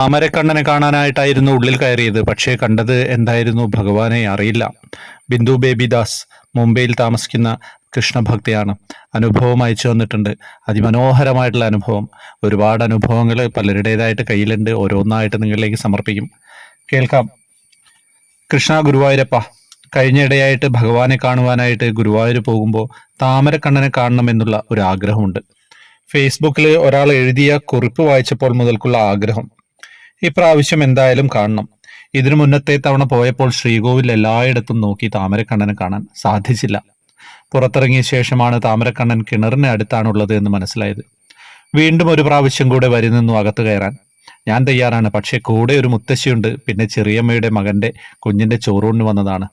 താമരക്കണ്ണനെ കാണാനായിട്ടായിരുന്നു ഉള്ളിൽ കയറിയത്. പക്ഷേ കണ്ടത് എന്തായിരുന്നു ഭഗവാനെ അറിയില്ല. ബിന്ദു ബേബി ദാസ് മുംബൈയിൽ താമസിക്കുന്ന കൃഷ്ണഭക്തിയാണ്. അനുഭവം അയച്ചു വന്നിട്ടുണ്ട് അതിമനോഹരമായിട്ടുള്ള അനുഭവം. ഒരുപാട് അനുഭവങ്ങൾ പലരുടേതായിട്ട് കയ്യിലുണ്ട്. ഓരോന്നായിട്ട് നിങ്ങളിലേക്ക് സമർപ്പിക്കും. കേൾക്കാം. കൃഷ്ണ ഗുരുവായൂരപ്പ കഴിഞ്ഞിടെയായിട്ട് ഭഗവാനെ കാണുവാനായിട്ട് ഗുരുവായൂർ പോകുമ്പോൾ താമരക്കണ്ണനെ കാണണമെന്നുള്ള ഒരു ആഗ്രഹമുണ്ട്. ഫേസ്ബുക്കിൽ ഒരാൾ എഴുതിയ കുറിപ്പ് വായിച്ചപ്പോൾ മുതൽക്കുള്ള ആഗ്രഹം. ഇപ്രാവശ്യം എന്തായാലും കാണണം. ഇതിനു മുന്നത്തെ തവണ പോയപ്പോൾ ശ്രീകോവിൽ എല്ലായിടത്തും നോക്കി താമരക്കണ്ണനെ കാണാൻ സാധിച്ചില്ല. പുറത്തിറങ്ങിയ ശേഷമാണ് താമരക്കണ്ണൻ കിണറിന് അടുത്താണുള്ളത് എന്ന് മനസ്സിലായത്. വീണ്ടും ഒരു പ്രാവശ്യം കൂടെ വരി നിന്നു അകത്ത് കയറാൻ. ഞാൻ തയ്യാറാണ് പക്ഷേ കൂടെ ഒരു മുത്തശ്ശിയുണ്ട്. പിന്നെ ചെറിയമ്മയുടെ മകന്റെ കുഞ്ഞിന്റെ ചോറൂണ് വന്നതാണ്.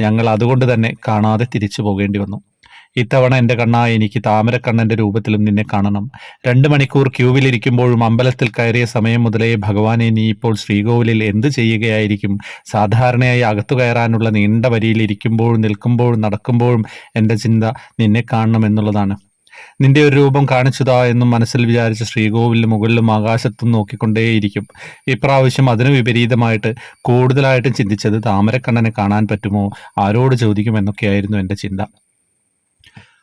ഞങ്ങൾ അതുകൊണ്ട് തന്നെ കാണാതെ തിരിച്ചു പോകേണ്ടി വന്നു. ഇത്തവണ എന്റെ കണ്ണാ എനിക്ക് താമരക്കണ്ണന്റെ രൂപത്തിലും നിന്നെ കാണണം. രണ്ട് മണിക്കൂർ ക്യൂവിലിരിക്കുമ്പോഴും അമ്പലത്തിൽ കയറിയ സമയം മുതലേ ഭഗവാനെ നീ ഇപ്പോൾ ശ്രീകോവിലിൽ എന്ത് ചെയ്യുകയായിരിക്കും? സാധാരണയായി അകത്തു കയറാനുള്ള നീണ്ട വരിയിൽ ഇരിക്കുമ്പോഴും നിൽക്കുമ്പോഴും നടക്കുമ്പോഴും എന്റെ ചിന്ത നിന്നെ കാണണം എന്നുള്ളതാണ്. നിന്റെ ഒരു രൂപം കാണിച്ചതാ എന്നും മനസ്സിൽ വിചാരിച്ച് ശ്രീകോവിലിന് മുകളിലും ആകാശത്തും നോക്കിക്കൊണ്ടേയിരിക്കും. ഇപ്രാവശ്യം അതിനു വിപരീതമായിട്ട് കൂടുതലായിട്ടും ചിന്തിച്ചത് താമരക്കണ്ണനെ കാണാൻ പറ്റുമോ? ആരോട് ചോദിക്കുമെന്നൊക്കെയായിരുന്നു എന്റെ ചിന്ത.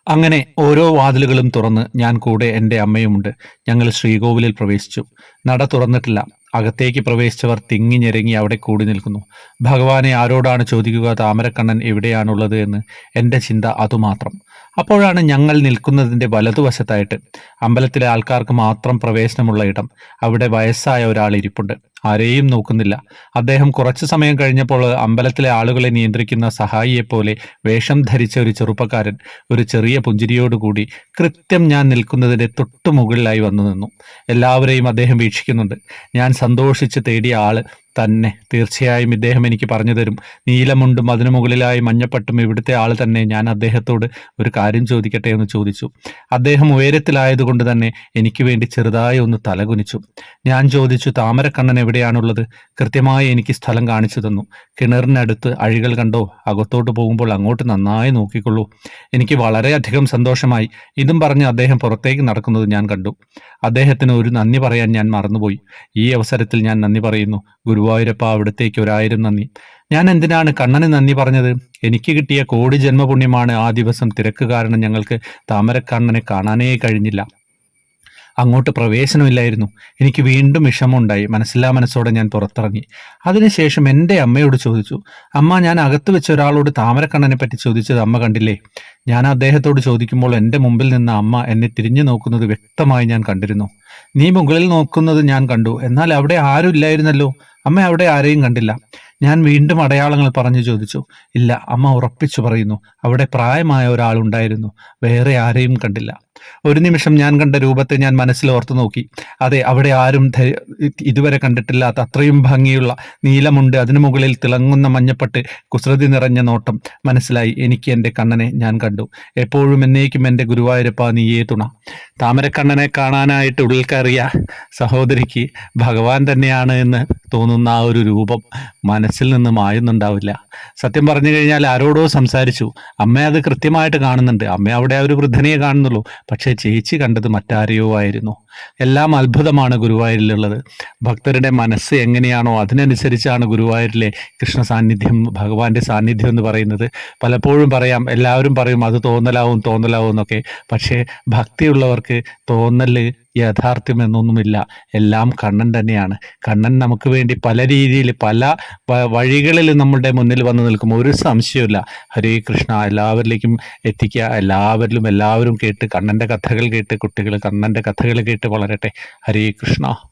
അങ്ങനെ ഓരോ വാതിലുകളും തുറന്ന് ഞാൻ കൂടെ എന്റെ അമ്മയുമുണ്ട്. ഞങ്ങൾ ശ്രീകോവിലിൽ പ്രവേശിച്ചു. നട തുറന്നിട്ടില്ല. അകത്തേക്ക് പ്രവേശിച്ചവർ തിങ്ങി ഞെരങ്ങി അവിടെ കൂടി നിൽക്കുന്നു. ഭഗവാനെ ആരോടാണ് ചോദിക്കുക? താമരക്കണ്ണൻ എവിടെയാണുള്ളത് എന്ന്. എന്റെ ചിന്ത അതുമാത്രം. അപ്പോഴാണ് ഞങ്ങൾ നിൽക്കുന്നതിന്റെ വലതുവശത്തായിട്ട് അമ്പലത്തിലെ ആൾക്കാർക്ക് മാത്രം പ്രവേശനമുള്ള ഇടം. അവിടെ വയസ്സായ ഒരാൾ ഇരിപ്പുണ്ട്. ആരെയും നോക്കുന്നില്ല. അദ്ദേഹം കുറച്ചു സമയം കഴിഞ്ഞപ്പോൾ അമ്പലത്തിലെ ആളുകളെ നിയന്ത്രിക്കുന്ന സഹായിയെപ്പോലെ വേഷം ധരിച്ച ഒരു ചെറുപ്പക്കാരൻ ഒരു ചെറിയ പുഞ്ചിരിയോടുകൂടി കൃത്യം ഞാൻ നിൽക്കുന്നതിന്റെ തൊട്ടു മുകളിലായി വന്നു നിന്നു. എല്ലാവരെയും അദ്ദേഹം വീക്ഷിക്കുന്നുണ്ട്. ഞാൻ സന്തോഷിച്ച് തേടിയ ആൾ തന്നെ. തീർച്ചയായും ഇദ്ദേഹം എനിക്ക് പറഞ്ഞു തരും. നീലമുണ്ടും അതിനു മുകളിലായി മഞ്ഞപ്പട്ടും ഇവിടുത്തെ ആൾ തന്നെ ഞാൻ അദ്ദേഹത്തോട് ഒരു കാര്യം ചോദിക്കട്ടെ എന്ന് ചോദിച്ചു. അദ്ദേഹം ഉയരത്തിലായതുകൊണ്ട് തന്നെ എനിക്ക് വേണ്ടി ചെറുതായി ഒന്ന് തലകുനിച്ചു. ഞാൻ ചോദിച്ചു താമരക്കണ്ണൻ എവിടെയാണുള്ളത്? കൃത്യമായി എനിക്ക് സ്ഥലം കാണിച്ചു തന്നു. കിണറിനടുത്ത് അഴികൾ കണ്ടോ? അകത്തോട്ട് പോകുമ്പോൾ അങ്ങോട്ട് നന്നായി നോക്കിക്കൊള്ളൂ. എനിക്ക് വളരെയധികം സന്തോഷമായി. ഇതും പറഞ്ഞ് അദ്ദേഹം പുറത്തേക്ക് നടക്കുന്നത് ഞാൻ കണ്ടു. അദ്ദേഹത്തിന് ഒരു നന്ദി പറയാൻ ഞാൻ മറന്നുപോയി. ഈ അവസരത്തിൽ ഞാൻ നന്ദി പറയുന്നു. ഗുരുവായൂരപ്പ അവിടത്തേക്ക് ഒരായിരം നന്ദി. ഞാൻ എന്തിനാണ് കണ്ണന് നന്ദി പറഞ്ഞത്? എനിക്ക് കിട്ടിയ കോടി ജന്മപുണ്യമാണ് ആ ദിവസം തിരക്ക് കാരണം ഞങ്ങൾക്ക് താമരക്കണ്ണനെ കാണാനേ കഴിഞ്ഞില്ല. അങ്ങോട്ട് പ്രവേശനമില്ലായിരുന്നു. എനിക്ക് വീണ്ടും വിഷമമുണ്ടായി. മനസ്സില്ലാ മനസ്സോടെ ഞാൻ പുറത്തിറങ്ങി. അതിനുശേഷം എന്റെ അമ്മയോട് ചോദിച്ചു അമ്മ ഞാൻ അകത്ത് വെച്ച ഒരാളോട് താമരക്കണ്ണനെ പറ്റി ചോദിച്ചത് അമ്മ കണ്ടില്ലേ? ഞാൻ അദ്ദേഹത്തോട് ചോദിക്കുമ്പോൾ എന്റെ മുമ്പിൽ നിന്ന് അമ്മ എന്നെ തിരിഞ്ഞു നോക്കുന്നത് വ്യക്തമായി ഞാൻ കണ്ടിരുന്നു. നീ മുകളിൽ നോക്കുന്നത് ഞാൻ കണ്ടു. എന്നാൽ അവിടെ ആരും ഇല്ലായിരുന്നല്ലോ. അമ്മ അവിടെ ആരെയും കണ്ടില്ല. ഞാൻ വീണ്ടും അടയാളങ്ങൾ പറഞ്ഞു ചോദിച്ചു. ഇല്ല അമ്മ ഉറപ്പിച്ചു പറയുന്നു. അവിടെ പ്രായമായ ഒരാളുണ്ടായിരുന്നു. വേറെ ആരെയും കണ്ടില്ല. ഒരു നിമിഷം ഞാൻ കണ്ട രൂപത്തെ ഞാൻ മനസ്സിൽ ഓർത്തു നോക്കി. അതെ അവിടെ ആരും ഇതുവരെ കണ്ടിട്ടില്ലാത്ത അത്രയും ഭംഗിയുള്ള നീലമുണ്ട്. അതിനു മുകളിൽ തിളങ്ങുന്ന മഞ്ഞപ്പെട്ട് കുസൃതി നിറഞ്ഞ നോട്ടം. മനസ്സിലായി എനിക്ക് എന്റെ കണ്ണനെ ഞാൻ കണ്ടു. എപ്പോഴും എന്നേക്കും എന്റെ ഗുരുവായൂരപ്പ നീയേ തുണ. താമരക്കണ്ണനെ കാണാനായിട്ട് ഉള്ളിൽ കയറിയ സഹോദരിക്ക് ഭഗവാൻ തന്നെയാണ് എന്ന് തോന്നുന്ന ആ ഒരു രൂപം മനസ്സിൽ നിന്ന് മായുന്നുണ്ടാവില്ല സത്യം പറഞ്ഞു കഴിഞ്ഞാൽ ആരോടോ സംസാരിച്ചു. അമ്മ അത് കൃത്യമായിട്ട് കാണുന്നുണ്ട്. അമ്മ അവിടെ ആ ഒരു വൃദ്ധനെയെ കാണുന്നുള്ളൂ. പക്ഷേ ചേച്ചി കണ്ടത് മറ്റാരെയോ ആയിരുന്നു. എല്ലാം അത്ഭുതമാണ് ഗുരുവായൂരിലുള്ളത്. ഭക്തരുടെ മനസ്സ് എങ്ങനെയാണോ അതിനനുസരിച്ചാണ് ഗുരുവായൂരിലെ കൃഷ്ണ സാന്നിധ്യം ഭഗവാന്റെ സാന്നിധ്യം എന്ന് പറയുന്നത്. പലപ്പോഴും പറയാം എല്ലാവരും പറയും അത് തോന്നലാവും തോന്നലാവും എന്നൊക്കെ. പക്ഷേ ഭക്തിയുള്ളവർക്ക് തോന്നൽ യാഥാർത്ഥ്യം എന്നൊന്നുമില്ല. എല്ലാം കണ്ണൻ തന്നെയാണ്. കണ്ണൻ നമുക്ക് വേണ്ടി പല രീതിയിൽ പല വഴികളിൽ നമ്മുടെ മുന്നിൽ വന്ന് നിൽക്കും. ഒരു സംശയമില്ല ഹരേ കൃഷ്ണ എല്ലാവരിലേക്കും എത്തിക്കുക. എല്ലാവരിലും എല്ലാവരും കേട്ട് കണ്ണന്റെ കഥകൾ കേട്ട് കുട്ടികൾ കണ്ണന്റെ കഥകൾ കേട്ട് വളരട്ടെ. ഹരേ കൃഷ്ണ.